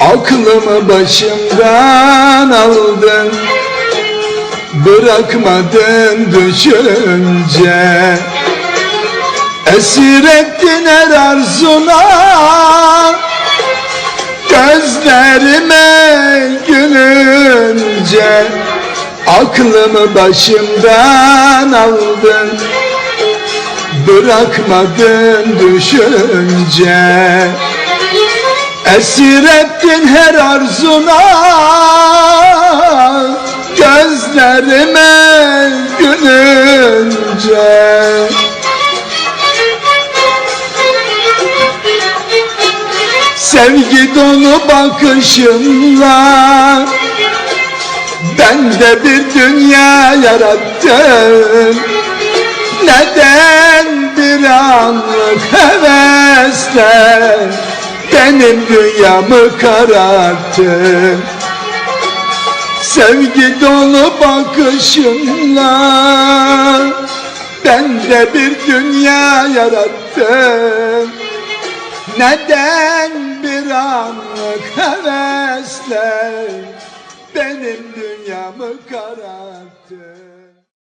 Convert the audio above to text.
Aklımı başımdan aldın. Bırakmadın düşünce. Esir ettin her arzuna. Gözlerime gülünce. Aklımı başımdan aldın. Bırakmadın düşünce Esir ettin her arzuna Gözlerime gülünce. Sevgi dolu bakışınla Ben de bir dünya yarattım. Neden bir anlık hevesle Benim dünyamı kararttın Sevgi dolu bakışınla Ben de bir dünya yarattım neden bir anlık hevesle benim dünyamı kararttı?